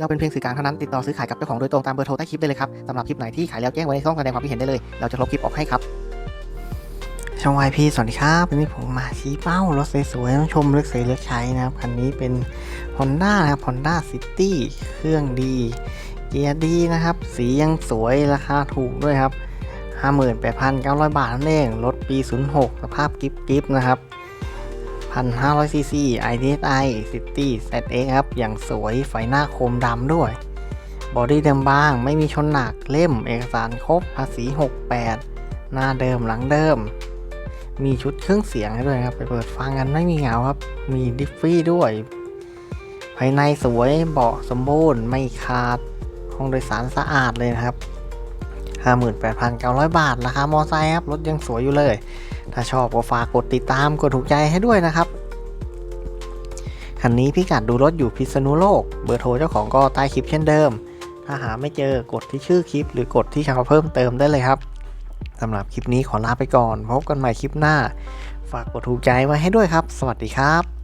เราเป็นเพียงสื่อกลางเท่านั้นติดต่อซื้อขายกับเจ้าของโดยตรงตามเบอร์โทรใต้คลิปได้เลยครับสำหรับคลิปไหนที่ขายแล้วแจ้งไว้ในช่องแสดงความคิดเห็นได้เลย เราจะลบคลิปออกให้ครับช่องวายพีสวัสดีครับวันนี้ผมมาชี้เป้ารถสวยๆต้องชมเลือกซื้อเลือกใช้นะครับคันนี้เป็น Honda นะครับ Honda City เครื่องดีเกียร์ดีนะครับ สียังสวยราคาถูกด้วยครับ 58,900 บาทนั่นเองรถปี 06 สภาพกิฟต์กิฟนะครับ 1,500ซีซี IDSI City ZX ครับ อย่างสวยไฟหน้าโคมดำด้วย บอดี้เดิมบาง ไม่มีชนหนัก เล่มเอกสารครบ ภาษี 68 หน้าเดิมหลังเดิม มีชุดเครื่องเสียงด้วยครับ ไปเปิดฟังกันไม่มีเหงาครับ มีดิฟฟี่ด้วย ภายในสวย เบาะสมบูรณ์ ไม่ขาด ห้องโดยสารสะอาดเลยนะครับ 58,900 บาทราคามอไซค์ครับ รถยังสวยอยู่เลย ถ้าชอบก็ฝากกดติดตามกดถูกใจให้ด้วยนะครับ คันนี้พี่กัดดูรถอยู่พิษณุโลก เบอร์โทรเจ้าของก็ใต้คลิปเช่นเดิม ถ้าหาไม่เจอกดที่ชื่อคลิป หรือกดที่คำเพิ่มเติมได้เลยครับสำหรับคลิปนี้ขอลาไปก่อน พบกันใหม่คลิปหน้า ฝากกดถูกใจไว้ให้ด้วยครับ สวัสดีครับ